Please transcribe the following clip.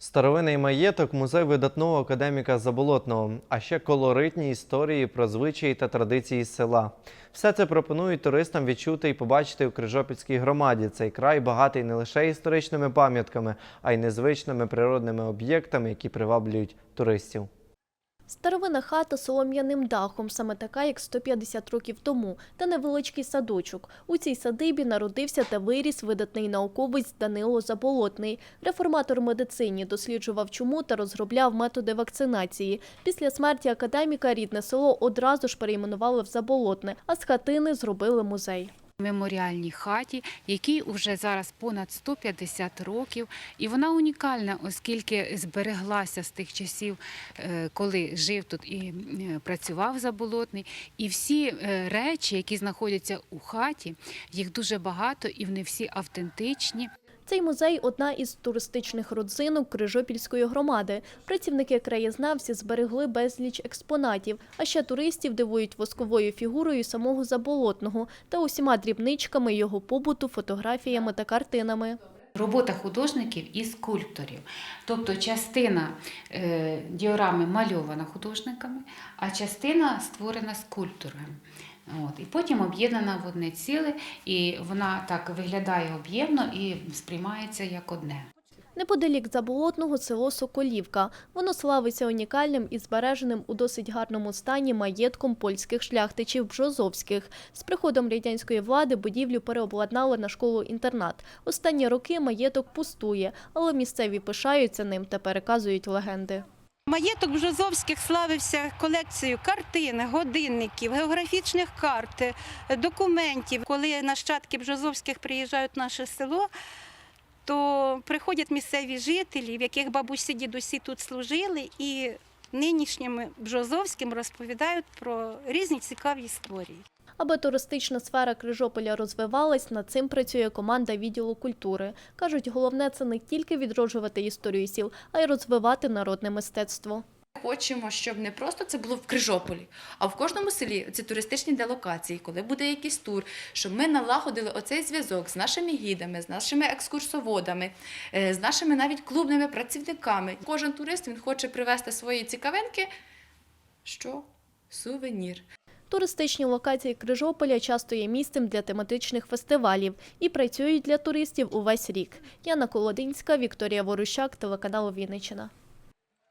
Старовинний маєток, музей видатного академіка Заболотного, а ще колоритні історії про звичаї та традиції села. Все це пропонують туристам відчути і побачити у Крижопільській громаді. Цей край багатий не лише історичними пам'ятками, а й незвичними природними об'єктами, які приваблюють туристів. Старовина хата солом'яним дахом, саме така, як 150 років тому, та невеличкий садочок. У цій садибі народився та виріс видатний науковець Данило Заболотний. Реформатор медицині досліджував чуму та розробляв методи вакцинації. Після смерті академіка рідне село одразу ж перейменували в Заболотне, а з хатини зробили музей. Меморіальній хаті, якій вже зараз понад 150 років, і вона унікальна, оскільки збереглася з тих часів, е, коли жив тут і е, працював заболотний. І всі е, речі, які знаходяться у хаті, їх дуже багато і вони всі автентичні. Цей музей – одна із туристичних родзинок Крижопільської громади. Працівники краєзнавці зберегли безліч експонатів, а ще туристів дивують восковою фігурою самого Заболотного та усіма дрібничками його побуту, фотографіями та картинами. Робота художників і скульпторів. Тобто частина е, діорами мальована художниками, а частина створена скульптором. От, і потім об'єднана в одне ціле, і вона так виглядає об'ємно і сприймається як одне. Неподалік Заболотного село Соколівка. Воно славиться унікальним і збереженим у досить гарному стані маєтком польських шляхтичів Бжозовських. З приходом радянської влади будівлю переобладнали на школу-інтернат. Останні роки маєток пустує, але місцеві пишаються ним та переказують легенди. Маєток Бжозовських славився колекцією картин, годинників, географічних карт, документів. Коли нащадки Бжозовських приїжджають в наше село, то приходять місцеві жителі, в яких бабусі дідусі тут служили, і нинішнім Бжозовським розповідають про різні цікаві історії. Аби туристична сфера Крижополя розвивалась, над цим працює команда відділу культури. Кажуть, головне це не тільки відроджувати історію сіл, а й розвивати народне мистецтво. Хочемо, щоб не просто це було в Крижополі, а в кожному селі ці туристичні делокації, коли буде якийсь тур, щоб ми налагодили оцей зв'язок з нашими гідами, з нашими екскурсоводами, е, з нашими навіть клубними працівниками. Кожен турист він хоче привезти свої цікавинки. Що? Сувенір. Туристичні локації Крижополя часто є місцем для тематичних фестивалів і працюють для туристів увесь рік. Яна Колодинська, Вікторія Ворущак, телеканал Вінниччина.